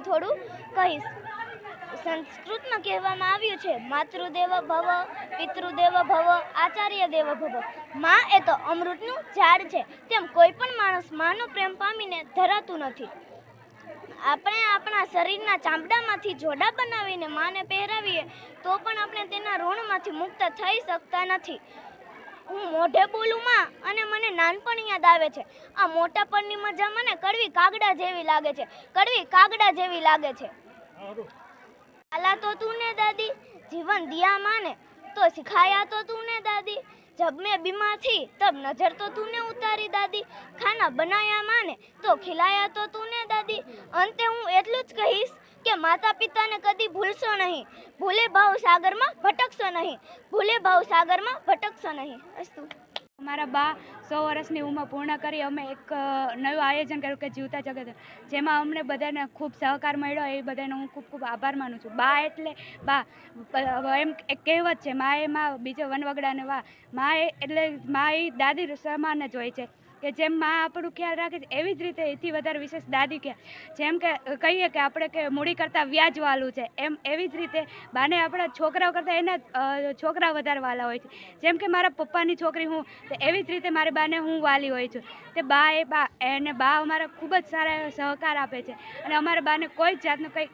થોડું કહીશ. સંસ્કૃતમાં કહેવામાં આવ્યું છે, માતૃદેવ ભવ, પિતૃદેવ ભવ, આચાર્ય દેવ ભવ. માં એ તો અમૃતનું ઝાડ છે. તેમ કોઈ પણ માણસ માનો પ્રેમ પામીને ધરાતું નથી. આપણે આપણા શરીરના ચામડામાંથી જોડા બનાવીને માને પહેરાવીએ, તો પણ આપણે તેના ઋણમાંથી મુક્ત થઈ શકતા નથી. હું મોઢે બોલું માં, અને મને નાનપણ યાદ આવે છે. આ મોટાપણની મજા મને કડવી કાગડા જેવી લાગે છે. કડવી કાગડા જેવી લાગે છે. આલા તો તું ને દાદી, જીવન દિયા માને, તો શીખાયા તો તું ને દાદી. જબ મેં બીમારથી, તબ નજર તો તું ને ઉતારી દાદી. ખાના બનાયા માને, તો ખિલાયા તો તું ને દાદી. અંતે હું એટલું જ કહીશ કે માતા પિતાને કદી ભૂલશો નહીં. ભૂલે ભાવ સાગરમાં ભટકશો નહીં. ભૂલે ભાવ સાગરમાં ભટકશો નહીં. અસ્તુ. અમારા બા સો વર્ષની ઉંમર પૂર્ણ કરી અમે એક નવું આયોજન કર્યું કે જીવતા જગત. જેમાં અમને બધાને ખૂબ સહકાર મળ્યો. એ બધાનો હું ખૂબ ખૂબ આભાર માનું છું. બા એટલે, બા એમ એક કહેવત છે મા એ માં બીજો વનવગડાને વા. મા એટલે મા એ દાદી સમાન જ હોય છે. કે જેમ મા આપણું ખ્યાલ રાખે છે, એવી જ રીતે એથી વધારે વિશેષ દાદી કે, જેમ કે, કહીએ કે આપણે કે મૂડી કરતાં વ્યાજ વાલું છે, એમ એવી જ રીતે બાને આપણા છોકરાઓ કરતાં એના છોકરા વધારે વાલા હોય છે. જેમ કે મારા પપ્પાની છોકરી હું, તો એવી જ રીતે મારી બાને હું વાલી હોય છું. તે બા એ બા, એને બા અમારા ખૂબ જ સારા સહકાર આપે છે. અને અમારા બાને કોઈ જ જાતનું કંઈ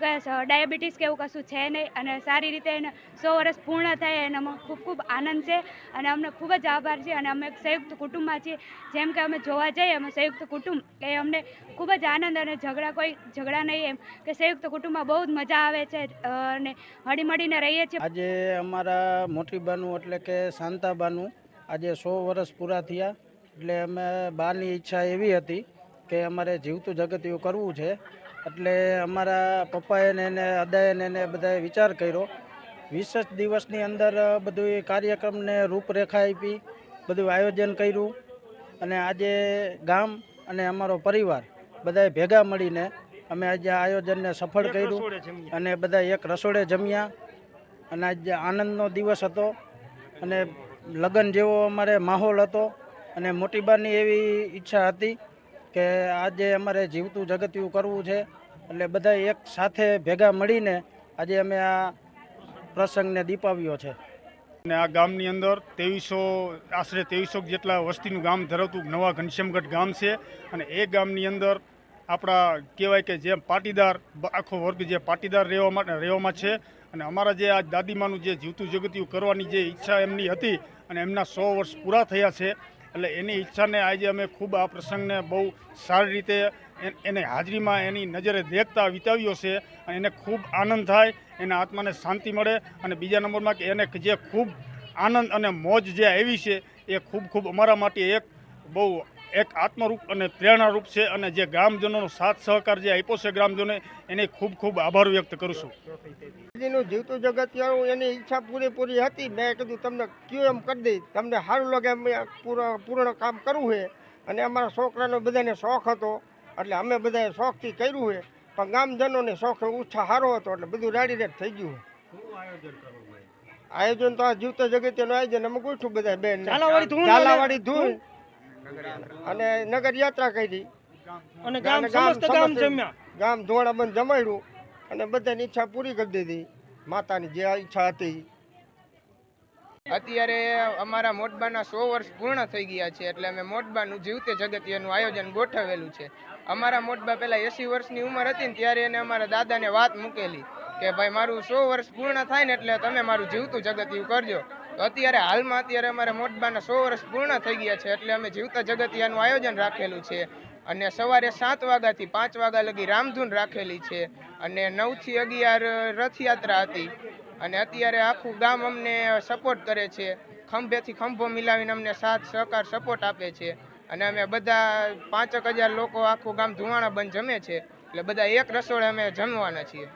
ડાયાબિટીસ કે એવું કશું છે નહીં અને સારી રીતે એને સો વર્ષ પૂર્ણ થાય એને અમને ખૂબ ખૂબ આનંદ છે અને અમને ખૂબ જ આભાર છે અને અમે એક સંયુક્ત કુટુંબમાં છીએ. જેમ કે અમે જોવા જઈએ અમે સંયુક્ત કુટુંબ એ અમને ખૂબ જ આનંદ અને ઝઘડા કોઈ ઝઘડા નહીં એમ કે સંયુક્ત કુટુંબમાં બહુ જ મજા આવે છે અને અને હળીમળીને રહીએ છીએ. આજે અમારા મોટી બાનું એટલે કે શાંતાબાનું આજે સો વર્ષ પૂરા થયા. એટલે અમે બાની ઈચ્છા એવી હતી કે અમારે જીવતું જગતિયું કરવું છે. એટલે અમારા પપ્પાએ ને એને અદાયને એને બધાએ વિચાર કર્યો. વીસ જ દિવસની અંદર બધું એ કાર્યક્રમને રૂપરેખા આપી બધું આયોજન કર્યું. અને આજે ગામ અને અમારો પરિવાર બધાએ ભેગા મળીને અમે આજે આયોજનને સફળ કર્યું અને બધા એક રસોડે જમ્યા. અને આજે આનંદનો દિવસ હતો અને લગ્ન જેવો અમારે માહોલ હતો અને મોટીબાની એવી ઈચ્છા હતી કે આજે અમારે જીવતું જગતિયું કરવું છે. એટલે બધા એક સાથે ભેગા મળીને આજે અમે આ પ્રસંગને દીપાવ્યો છે. અને આ ગામની અંદર ત્રેવીસો, આશરે ત્રેવીસો જેટલા વસ્તીનું ગામ ધરાવતું નવા ઘનશ્યામગઢ ગામ છે. અને એ ગામની અંદર આપણા કહેવાય કે જે પાટીદાર, આખો વર્ગ જે પાટીદાર રહેવા માટે, રહેવામાં છે. અને અમારા જે આ દાદીમાનું જે જીવતું જગતિયું કરવાની જે ઈચ્છા એમની હતી અને એમના સો વર્ષ પૂરા થયા છે. એટલે એની ઈચ્છાને આજે અમે ખૂબ આ પ્રસંગને બહુ સારી રીતે એને હાજરીમાં એની નજરે દેખતા વિતાવ્યો છે અને એને ખૂબ આનંદ થાય, એના આત્માને શાંતિ મળે અને બીજા નંબરમાં કે એને જે ખૂબ આનંદ અને મોજ જે આવી છે એ ખૂબ ખૂબ અમારા માટે એક બહુ એક આત્મરૂપ અને પ્રેરણારૂપ છે અને જે ગ્રામજનોનો સાથ સહકાર જે આપ્યો છે ગ્રામજનોએ એને ખૂબ ખૂબ આભાર વ્યક્ત કરું છું. જીવતું જગતિયાનું એની ઈચ્છા પૂરેપૂરી હતી. મેં કીધું તમને કયું એમ કરી દઈ? તમને સારું લાગે અમે પૂર્ણ કામ કરવું છે. અને અમારા છોકરાનો બધાને શોખ હતો એટલે અમે બધાએ શોખથી કર્યું છે. પણ ગામજનોને શોખ ઉત્સાહ સારો હતો એટલે બધું રાડી રેડ થઈ ગયું આયોજન તો આ જીવતા જગતિયાનું આયોજન. અમે ગોઠવું બધા બેન ઝાલાવાડી ધૂન અને નગર યાત્રા કરી. અને ગામ સમસ્ત ગામ જમ્યા. ગામ ધોળાબંધ જમાડ્યું અને બધાની ઈચ્છા પૂરી કરી દીધી. માતાની જે ઈચ્છા હતી. અત્યારે અમારા મોટબાના સો વર્ષ પૂર્ણ થઈ ગયા છે એટલે અમે મોટબાનું જીવતે જગતિયાનું આયોજન ગોઠવેલું છે. અમારા મોટબા પહેલાં એંસી વર્ષની ઉંમર હતી ને ત્યારે એને અમારા દાદાને વાત મૂકેલી કે ભાઈ મારું સો વર્ષ પૂર્ણ થાય ને એટલે તમે મારું જીવતું જગતિયું કરજો. તો અત્યારે હાલમાં અત્યારે અમારા મોટબાના સો વર્ષ પૂર્ણ થઈ ગયા છે એટલે અમે જીવતા જગતિયાનું આયોજન રાખેલું છે. અને સવારે સાત વાગ્યાથી પાંચ વાગ્યા લગી રામધૂન રાખેલી છે. અને નવથી અગિયાર રથયાત્રા હતી. અને અત્યારે આખું ગામ અમને સપોર્ટ કરે છે. ખંભેથી ખંભો મિલાવીને અમને સાથ, સહકાર સપોર્ટ આપે છે. અને અમે બધા પાંચેક હજાર લોકો આખું ગામ ધુવાણા બંધ જમે છે. એટલે બધા એક રસોડે અમે જમવાના છીએ.